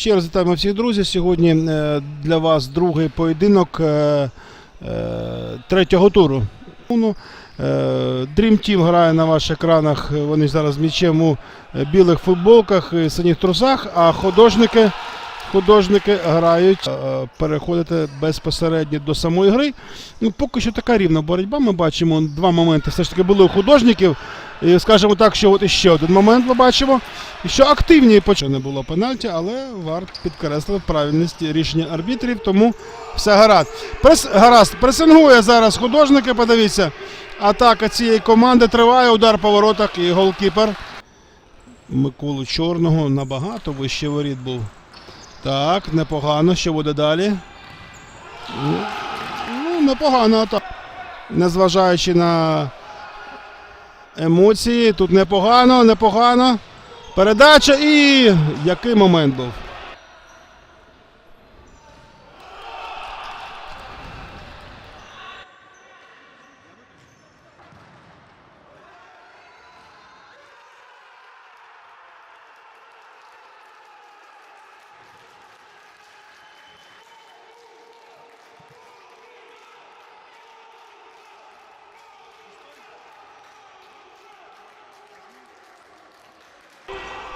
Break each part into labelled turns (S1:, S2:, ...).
S1: Ще раз вітаємо всіх друзів. Сьогодні е, для вас другий поєдинок е, е, третього туру. Ну, Dream Team грає на ваших екранах. Вони зараз м'ячем у білих футболках і синіх трусах, а художники, художники грають, переходити безпосередньо до самої гри. Ну, поки що така рівна боротьба. Ми бачимо два моменти. Все ж таки були у художників. І скажімо так, що от іще один момент ми бачимо, що активні почали не було пенальті, але варт підкреслив правильність рішення арбітрів, тому все гаразд. Прес, гаразд. Пресингує зараз художники, подивіться. Атака цієї команди триває, удар по воротах і голкіпер. Миколу Чорного набагато вище воріт був. Так, непогано. Що буде далі? Ну, Ну, непогано атака. Незважаючи на емоції. Тут непогано, непогано. Передача і який момент був.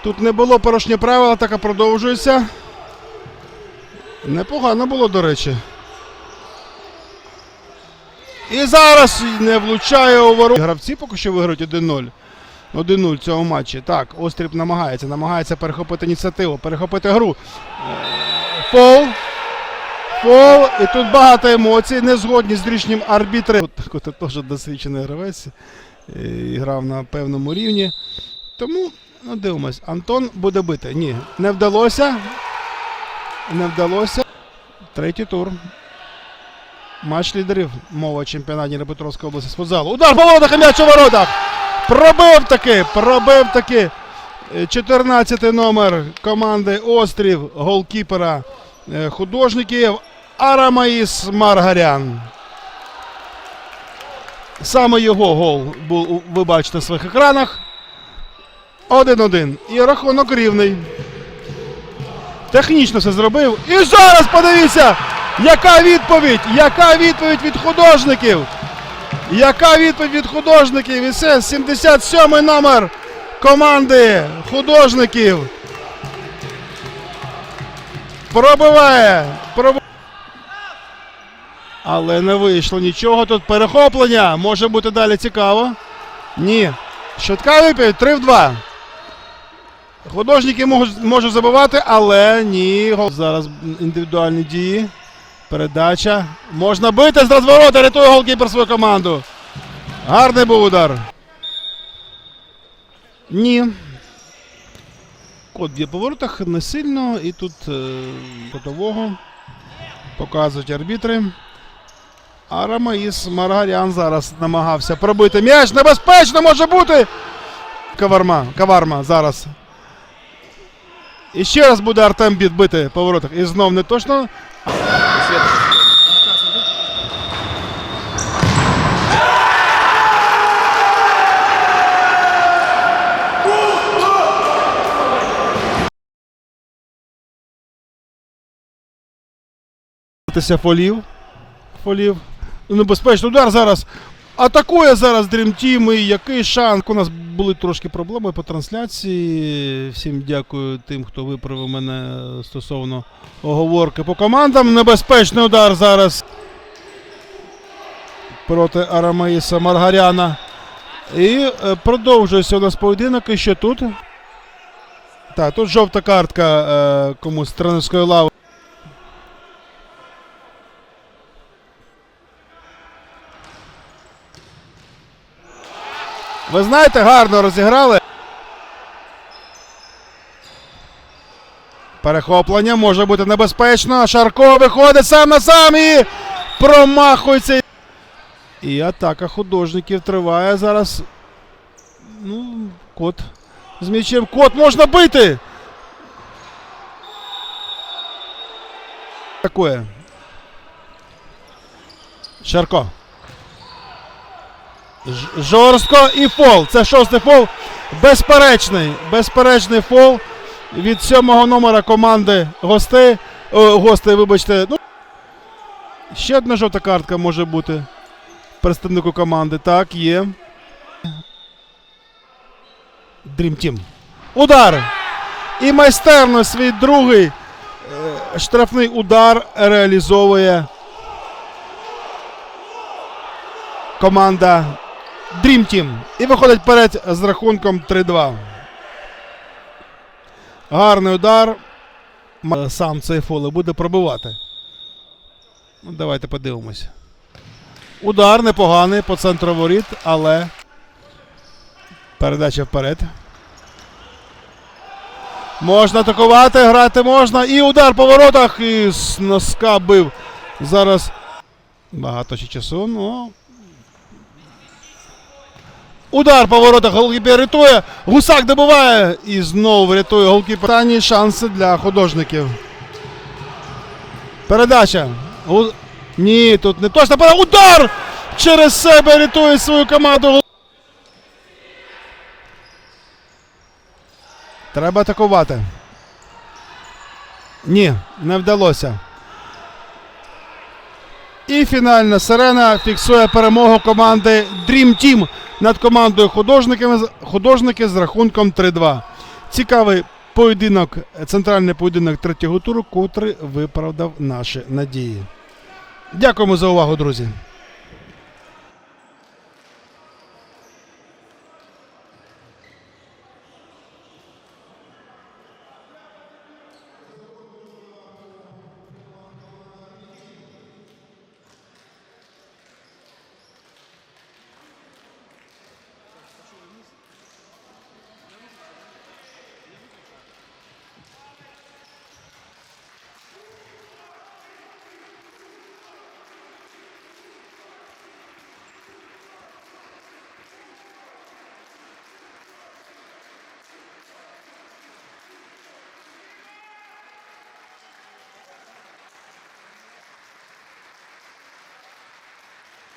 S1: Тут не було порушення правил, атака продовжується. Непогано було, до речі. І зараз не влучає у ворот. Гравці поки що виграють 1-0. 1-0 в цьому матчі. Так, Острів намагається, намагається перехопити ініціативу, перехопити гру. Е, Фол. Фол. І тут багато емоцій. Не згодні з рішенням арбітра. Тут теж досвідчений гравець. е, І грав на певному рівні. Тому Ну, дивимось. Антон буде бити. Ні, не вдалося. Не вдалося. Третій тур. Матч лідерів. Мова чемпіонаті Дніпропетровської області з футзалу. Удар по воротах м'яч воротах. Пробив таки. Пробив таки. 14-й номер команди Острів голкіпера е, художників Арамаїс Маргарян. Саме його гол був, ви бачите на своїх екранах. 1-1. І рахунок рівний. Технічно все зробив. І зараз подивіться, яка відповідь! Яка відповідь від художників! Яка відповідь від художників? І це 77-й номер команди художників. Пробиває. Проб... Але не вийшло нічого. Тут перехоплення. Може бути далі цікаво. Ні. Швидка відповідь 3 в 2. Художники можуть, можуть забивати, але ні. Зараз індивідуальні дії. Передача. Можна бити з розворота, рятує голкіпер свою команду. Гарний був удар. Ні. Кот б'є по воротах не сильно. І тут е, котового показують арбітри. А Рамаїс Маргарян зараз намагався пробити м'яч. Небезпечно може бути. Каварма. Каварма зараз. І ще раз буде Артем Біт бити по. І знов не точно. Фолів. Фолів. Небезпечний удар зараз. Атакує зараз Dream Team. І який шанс. У нас були трошки проблеми по трансляції. Всім дякую тим, хто виправив мене стосовно оговорки по командам. Небезпечний удар зараз проти Арамаїса Маргаряна. І е, продовжується у нас поєдинок. І ще тут. Так, тут жовта картка е, комусь з тренерської лави. Ви знаєте, гарно розіграли. Перехоплення може бути небезпечно. Шарко виходить сам на сам і промахується. І атака художників триває зараз. Ну, кот. З м'ячем кот можна бити. Такое. Шарко. Жорстко і фол. Це шостий фол. Безперечний. Безперечний фол від сьомого номера команди гостей. О, гостей, вибачте. Ну, ще одна жовта картка може бути представнику команди. Так, є. Dream Team. Удар! І майстерно свій другий е, штрафний удар реалізовує команда Dream Team. І виходить вперед з рахунком 3-2. Гарний удар. Сам цей фоле буде пробивати. Ну, давайте подивимося. Удар непоганий по центру воріт, але передача вперед. Можна атакувати, грати можна. І удар по воротах. І з носка бив. Зараз багато ще часу. Ну. Удар по воротах. Голкіпер рятує. Гусак добиває. І знову рятує голкіпер. Останні шанси для художників. Передача. Гу- Ні, тут не точно. Пере- Удар! Через себе рятує свою команду. Треба атакувати. Ні, не вдалося. І фінальна сирена фіксує перемогу команди Dream Team над командою художники з рахунком 3-2. Цікавий поєдинок, центральний поєдинок третього туру, котрий виправдав наші надії. Дякуємо за увагу, друзі.